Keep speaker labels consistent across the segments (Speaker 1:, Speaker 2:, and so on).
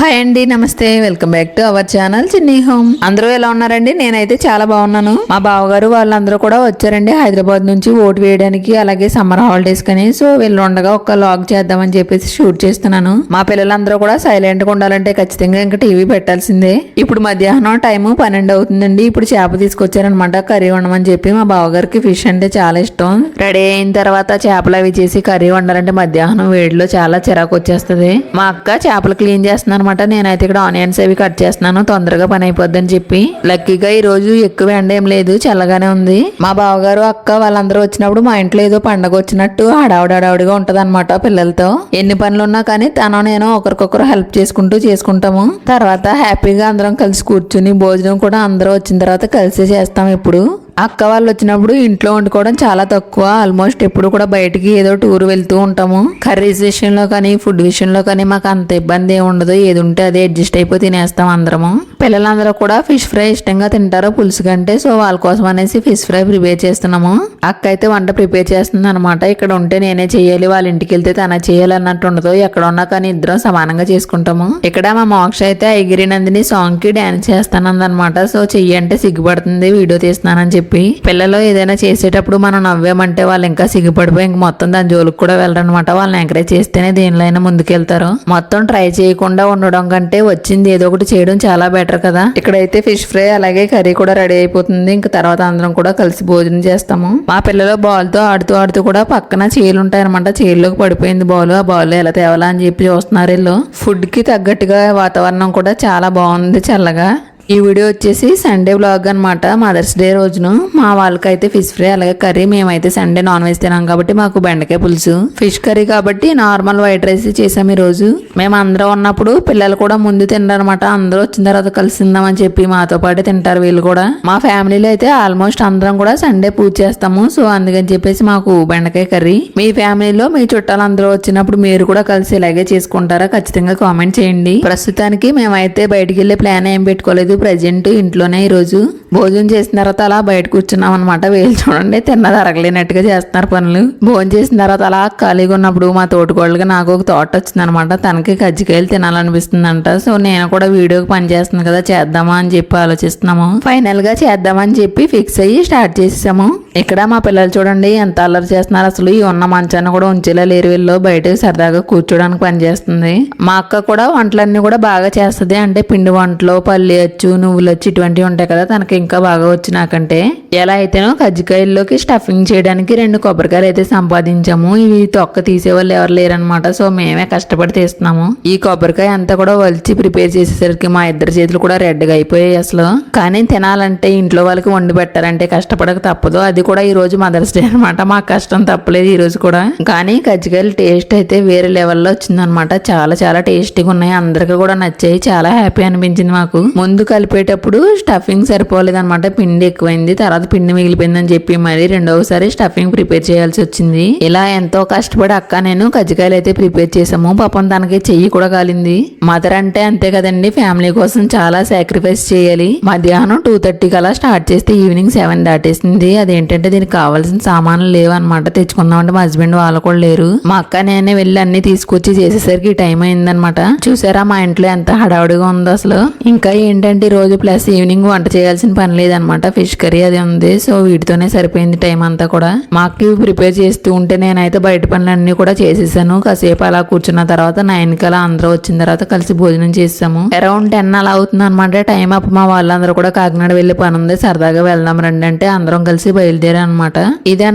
Speaker 1: Hi అండి నమస్తే. Welcome back to our channel Chinni home. అందరూ ఎలా ఉన్నారండి? నేనైతే చాలా బాగున్నాను. మా బావగారు వాళ్ళందరూ కూడా వచ్చారండి హైదరాబాద్ నుంచి ఓటు వేయడానికి అలాగే సమ్మర్ హాలిడేస్ కని. సో వీళ్ళు ఉండగా ఒక లాగ్ చేద్దామని చెప్పేసి షూట్ చేస్తున్నాను. మా పిల్లలందరూ కూడా సైలెంట్గా ఉండాలంటే ఖచ్చితంగా ఇంకా టీవీ పెట్టాల్సిందే. ఇప్పుడు మధ్యాహ్నం టైం పన్నెండు అవుతుందండి. ఇప్పుడు చేప తీసుకొచ్చారనమాట. కర్రీ వండమని చెప్పి మా బావగారికి ఫిష్ అంటే చాలా ఇష్టం. రెడీ అయిన తర్వాత చేపలు అవి చేసి కర్రీ వండాలంటే మధ్యాహ్నం వేడిలో చాలా చిరాకు వచ్చేస్తుంది. మా అక్క చేపలు క్లీన్ చేస్తుంది అనమాట నేనైతే ఇక్కడ ఆనియన్స్ అవి కట్ చేస్తున్నాను. తొందరగా పని అయిపోద్దని చెప్పి. లక్కీగా ఈ రోజు ఎక్కువ ఎండ ఏం లేదు. చల్లగానే ఉంది. మా బావగారు అక్క వాళ్ళందరూ వచ్చినప్పుడు మా ఇంట్లో ఏదో పండగ వచ్చినట్టు హడావుడావుడిగా ఉంటది అనమాట పిల్లలతో. ఎన్ని పనులు ఉన్నా కానీ తను నేను ఒకరికొకరు హెల్ప్ చేసుకుంటూ చేసుకుంటాము. తర్వాత హ్యాపీగా అందరం కలిసి కూర్చుని భోజనం కూడా అందరూ వచ్చిన తర్వాత కలిసి చేస్తాం ఇప్పుడు. అక్క వాళ్ళు వచ్చినప్పుడు ఇంట్లో వండుకోవడం చాలా తక్కువ. ఆల్మోస్ట్ ఎప్పుడు కూడా బయటికి ఏదో టూర్ వెళ్తూ ఉంటాము. కర్రీస్ విషయంలో కానీ ఫుడ్ విషయంలో కానీ మాకు అంత ఇబ్బంది ఏమి ఉండదు. ఏది ఉంటే అదే అడ్జస్ట్ అయిపోయి తినేస్తాం అందరము. పిల్లలందరూ కూడా ఫిష్ ఫ్రై ఇష్టంగా తింటారు పులుసు కంటే. సో వాళ్ళ కోసం అనేసి ఫిష్ ఫ్రై ప్రిపేర్ చేస్తున్నాము. అక్క అయితే వంట ప్రిపేర్ చేస్తుంది అనమాట ఇక్కడ ఉంటే నేనే చేయాలి వాళ్ళ ఇంటికి వెళ్తే తన చేయాలి అన్నట్టు ఉండదు. ఎక్కడ ఉన్నా కానీ ఇద్దరం సమానంగా చేసుకుంటాము. ఇక్కడ మా మోక్ష అయితే ఐగిరి నందిని సాంగ్కి డాన్స్ చేస్తానందనమాట సో చెయ్యి అంటే సిగ్గుపడుతుంది వీడియో తీస్తున్నానని చెప్పి చెప్పి పిల్లలు ఏదైనా చేసేటప్పుడు మనం నవ్వామంటే వాళ్ళు ఇంకా సిగ్గుపడిపోయి ఇంక మొత్తం దాని జోలికి కూడా వెళ్ళరనమాట వాళ్ళని ఎంకరేజ్ చేస్తేనే దేనిలో అయినా ముందుకెళ్తారు. మొత్తం ట్రై చేయకుండా ఉండడం కంటే వచ్చింది ఏదో ఒకటి చేయడం చాలా బెటర్ కదా. ఇక్కడైతే ఫిష్ ఫ్రై అలాగే కర్రీ కూడా రెడీ అయిపోతుంది. ఇంక తర్వాత అందరం కూడా కలిసి భోజనం చేస్తాము. మా పిల్లలు బాల్తో ఆడుతూ ఆడుతూ కూడా పక్కన చీలు ఉంటాయన్నమాట. చీల్లోకి పడిపోయింది బాల్ ఆ బాల్ ఎలా తేవాలా అని చెప్పి చూస్తున్నారు వీళ్ళు. ఫుడ్కి తగ్గట్టుగా వాతావరణం కూడా చాలా బాగుంది చల్లగా. ఈ వీడియో వచ్చేసి సండే బ్లాగ్ అనమాట మదర్స్ డే రోజున. మా వాళ్ళకైతే ఫిష్ ఫ్రై అలాగే కర్రీ మేమైతే సండే నాన్ వెజ్ తినాం కాబట్టి మాకు బెండకాయ పులుసు. ఫిష్ కర్రీ కాబట్టి నార్మల్ వైట్ రైస్ చేసాం ఈ రోజు మేము అందరం ఉన్నప్పుడు పిల్లలు కూడా ముందు తినరనమాట అందరూ వచ్చిన తర్వాత కలిసిందామని చెప్పి మాతో పాటు తింటారు వీళ్ళు కూడా. మా ఫ్యామిలీలో అయితే ఆల్మోస్ట్ అందరం కూడా సండే పూజ చేస్తాము. సో అందుకని చెప్పేసి మాకు బెండకాయ కర్రీ మీ ఫ్యామిలీలో మీ చుట్టాలు అందరూ వచ్చినప్పుడు మీరు కూడా కలిసి ఇలాగే చేసుకుంటారా? ఖచ్చితంగా కామెంట్ చేయండి. ప్రస్తుతానికి మేమైతే బయటికి వెళ్ళే ప్లాన్ ఏం పెట్టుకోలేదు. ప్రజెంట్ ఇంట్లోనే ఈరోజు భోజనం చేసిన తర్వాత అలా బయట కూర్చున్నాం అనమాట వేలు చూడండి తిన్నది అరగలేనట్టుగా చేస్తున్నారు పనులు. భోజనం చేసిన తర్వాత అలా ఖాళీగా ఉన్నప్పుడు మా తోటికోళ్ళకి నాకు ఒక తోట వచ్చింది అనమాట తనకి కజ్జికాయలు తినాలనిపిస్తుందంట. సో నేను కూడా వీడియోకి పని చేస్తున్నాను కదా చేద్దామా అని చెప్పి ఆలోచిస్తున్నాము. ఫైనల్గా చేద్దామని చెప్పి ఫిక్స్ అయ్యి స్టార్ట్ చేసాము ఇక్కడ మా పిల్లలు చూడండి ఎంత అల్లరి చేస్తున్నారు. అసలు ఈ ఉన్న మంచాన్ని కూడా ఉంచేలా లేరు వీళ్ళు. బయట సరదాగా కూర్చోడానికి పనిచేస్తుంది మా అక్క కూడా వంటలన్నీ కూడా బాగా చేస్తుంది. అంటే పిండి వంటలు పల్లి అచ్చు నువ్వులు వచ్చి ఇటువంటివి ఉంటాయి కదా తనకి ఇంకా బాగా వచ్చి నాకంటే. ఎలా అయితేనో కజ్జికాయల్లోకి స్టఫింగ్ చేయడానికి రెండు కొబ్బరికాయలు అయితే సంపాదించాము. ఇవి తొక్క తీసే వాళ్ళు ఎవరు లేరనమాట సో మేమే కష్టపడి తీస్తున్నాము. ఈ కొబ్బరికాయ అంతా కూడా వలిచి ప్రిపేర్ చేసేసరికి మా ఇద్దరు చేతులు కూడా రెడ్గా అయిపోయాయి అసలు. కానీ తినాలంటే ఇంట్లో వాళ్ళకి వండి పెట్టాలంటే కష్టపడక తప్పదు. అది కూడా ఈ రోజు మదర్స్ డే అనమాట మాకు కష్టం తప్పలేదు ఈ రోజు కూడా. కానీ కజ్జికాయలు టేస్ట్ అయితే వేరే లెవెల్లో వచ్చిందనమాట చాలా చాలా టేస్టీగా ఉన్నాయి. అందరికీ కూడా నచ్చాయి. చాలా హ్యాపీ అనిపించింది మాకు. ముందు కలిపేటప్పుడు స్టఫింగ్ సరిపోలేదన్నమాట. పిండి ఎక్కువైంది తర్వాత పిండి మిగిలిపోయిందని చెప్పి మరి రెండవసారి స్టఫింగ్ ప్రిపేర్ చేయాల్సి వచ్చింది. ఇలా ఎంతో కష్టపడి అక్క నేను కజ్జికాయలు అయితే ప్రిపేర్ చేసాము పాపం తనకి చెయ్యి కూడా కాలింది. మదర్ అంటే అంతే కదండి ఫ్యామిలీ కోసం చాలా సాక్రిఫైస్ చేయాలి. మధ్యాహ్నం టూ థర్టీ కలా స్టార్ట్ చేస్తే ఈవినింగ్ సెవెన్ దాటేసింది. అదేంటంటే దీనికి కావాల్సిన సామాన్లు లేవు అనమాట తెచ్చుకుందామంటే మా హస్బెండ్ వాళ్ళు కూడా లేరు. మా అక్క నేనే వెళ్ళి అన్ని తీసుకొచ్చి చేసేసరికి టైం అయిందనమాట చూసారా మా ఇంట్లో ఎంత హడావుడిగా ఉందో అసలు. ఇంకా ఏంటంటే ఈ రోజు ప్లస్ ఈవినింగ్ వంట చేయాల్సిన పని లేదనమాట. ఫిష్ కర్రీ అది ఉంది. సో వీటితోనే సరిపోయింది టైం అంతా కూడా. మాకు ప్రిపేర్ చేస్తూ ఉంటే నేనైతే బయట పనులన్నీ కూడా చేసేసాను. కాసేపు అలా కూర్చున్న తర్వాత నైన్ కలా అందరూ వచ్చిన తర్వాత కలిసి భోజనం చేసాము అరౌండ్ టెన్ అలా అవుతుంది అనమాట టైం అప్పుడు మా వాళ్ళందరూ కూడా కాకినాడ వెళ్ళే పని ఉంది. సరదాగా వెళ్దాం రండి అంటే అందరం కలిసి బయలుదేరా అనమాట ఇదే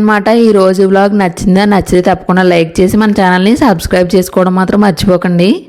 Speaker 1: ఈ రోజు బ్లాగ్ నచ్చిందా? నచ్చితే తప్పకుండా లైక్ చేసి మన ఛానల్ని సబ్స్క్రైబ్ చేసుకోవడం మాత్రం మర్చిపోకండి.